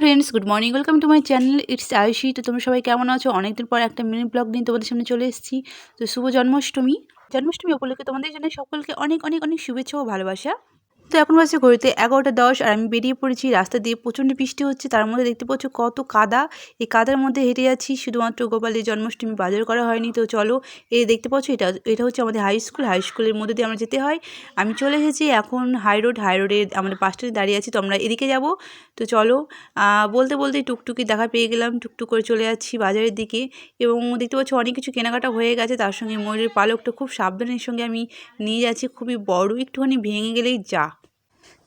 Friends good morning welcome to my channel it's Ayushi তো তোমরা সবাই কেমন আছো? অনেকদিন পর একটা মিনি ব্লগ নিয়ে তোমাদের সামনে চলে এসেছি। তো শুভ জন্মাষ্টমী। জন্মাষ্টমী উপলক্ষে তোমাদের জন্য সকলকে অনেক অনেক অনেক শুভেচ্ছা ও ভালোবাসা। তো এখন বাসে ঘড়িতে এগারোটা দশ আর আমি বেরিয়ে পড়েছি রাস্তা দিয়ে। প্রচণ্ড বৃষ্টি হচ্ছে, তার মধ্যে দেখতে পাচ্ছ কত কাদা। এই কাদার মধ্যে হেঁটে যাচ্ছি, শুধুমাত্র গোপালের জন্মাষ্টমী বাজার করা হয়নি। তো চলো, এই দেখতে পাচ্ছ এটা এটা হচ্ছে আমাদের হাই স্কুল হাই স্কুলের মধ্যে দিয়ে আমরা যেতে হয়। আমি চলে এসেছি এখন হাই রোড হাই রোডে আমাদের পাঁচটাতে দাঁড়িয়ে আছি, তো আমরা এদিকে যাব। তো চলো বলতে বলতে টুকটুকি দেখা পেয়ে গেলাম, টুকটুক করে চলে যাচ্ছি বাজারের দিকে। এবং দেখতে পাচ্ছ অনেক কিছু কেনাকাটা হয়ে গেছে, তার সঙ্গে ময়ূরের পালকটা খুব সাবধানের সঙ্গে আমি নিয়ে যাচ্ছি, খুবই বড়, একটুখানি ভেঙে গেলেই যা।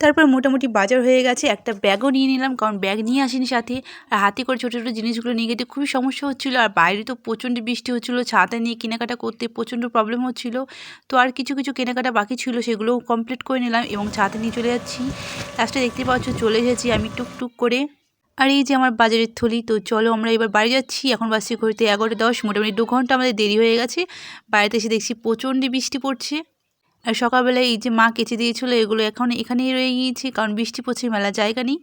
তারপর মোটামুটি বাজার হয়ে গেছে, একটা ব্যাগও নিয়ে নিলাম, কারণ ব্যাগ নিয়ে আসিনি সাথে। আর হাতে করে ছোটো ছোটো জিনিসগুলো নিয়ে যেতে খুবই সমস্যা হচ্ছিল। আর বাইরে তো প্রচণ্ড বৃষ্টি হচ্ছিল ছাতা নিয়ে কেনাকাটা করতে প্রচণ্ড প্রবলেম হচ্ছিল। তো আর কিছু কিছু কেনাকাটা বাকি ছিল, সেগুলোও কমপ্লিট করে নিলাম এবং ছাতা নিয়ে চলে যাচ্ছি। লাস্টে দেখতে পাচ্ছ, চলে এসেছি আমি টুকটুক করে। আর এই যে আমার বাজারের থলি, তো চলো আমরা এবার বাড়ি যাচ্ছি। এখন বাসে ঘুরতে এগারোটা দশ, মোটামুটি দু ঘণ্টা আমাদের দেরি হয়ে গেছে। বাড়িতে এসে দেখছি প্রচণ্ড বৃষ্টি পড়ছে। আর সকালবেলায় এই যে মা কেচে দিয়েছিলো, এগুলো এখন এখানেই রয়ে গিয়েছে, কারণ বৃষ্টি পড়ছে, মেলা জায়গা নেই।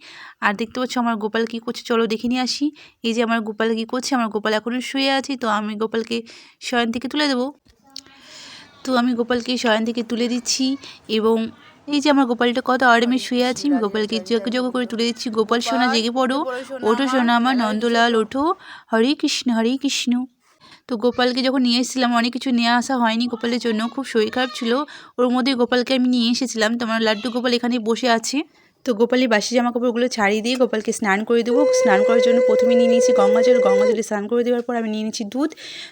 আর দেখতে পাচ্ছ আমার গোপাল কী করছে, চলো দেখে নিয়ে আসি। এই যে আমার গোপাল কী করছে, আমার গোপাল এখনও শুয়ে আছে, তো আমি গোপালকে শয়ন থেকে তুলে দেবো। তো আমি গোপালকে শয়ন থেকে তুলে দিচ্ছি এবং এই যে আমার গোপালটা কত আরামে শুয়ে আছি, আমি গোপালকে যোগ করে তুলে দিচ্ছি। গোপাল, সোনা, জেগে পড়ো। ওঠো, সোনা আমার নন্দলাল, ওঠো। হরে কৃষ্ণ হরে কৃষ্ণ। তো গোপালকে যখন নিয়ে এসেছিলাম, অনেক কিছু নিয়ে আসা হয়নি। গোপালের জন্য খুব শরীর খারাপ ছিল। ওর মধ্যে গোপালকে আমি নিয়ে এসেছিলাম। তো আমার লাড্ডু গোপাল এখানে বসে আছে। তো গোপালের বাসি জামা কাপড়গুলো ছাড়িয়ে দিয়ে গোপালকে স্নান করে দেবো। স্নান করার জন্য প্রথমে নিয়ে নিয়েছি গঙ্গা জল। গঙ্গা জলে স্নান করে দেওয়ার পর আমি নিয়ে নিয়েছি দুধ।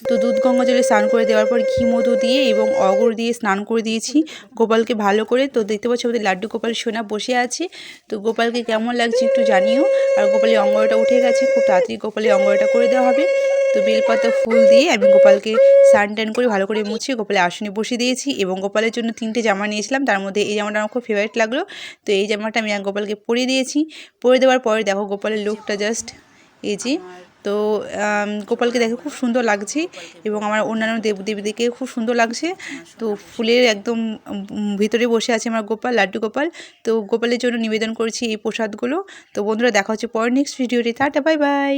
তো দুধ গঙ্গা জলে স্নান করে দেওয়ার পর ঘি, মধু দিয়ে এবং অগর দিয়ে স্নান করে দিয়েছি গোপালকে ভালো করে। তো দেখতে পাচ্ছি আমাদের লাড্ডু গোপাল সোনা বসে আছে। তো গোপালকে কেমন লাগছে একটু জানিও। আর গোপালের অঙ্গটা উঠে গেছে। খুব তাড়াতাড়ি গোপালের অঙ্গটা করে দেওয়া হবে। তো বেলপাতা ফুল দিয়ে আমি গোপালকে স্নান টান করে ভালো করে মুছিয়ে গোপালের আসনে বসে দিয়েছি এবং গোপালের জন্য তিনটে জামা নিয়েছিলাম। তার মধ্যে এই জামাটা আমার খুব ফেভারিট লাগল। তো এই জামাটা আমি গোপালকে পরে দিয়েছি। পরে দেওয়ার পরে দেখো গোপালের লুকটা জাস্ট এই যে, তো গোপালকে দেখে খুব সুন্দর লাগছে এবং আমার অন্যান্য দেব দেবীদেরকে খুব সুন্দর লাগছে। তো ফুলের একদম ভিতরে বসে আছে আমার গোপাল, লাড্ডু গোপাল। তো গোপালের জন্য নিবেদন করছি এই প্রসাদগুলো। তো বন্ধুরা দেখা হচ্ছে পরে নেক্সট ভিডিওটি টাটা বাই বাই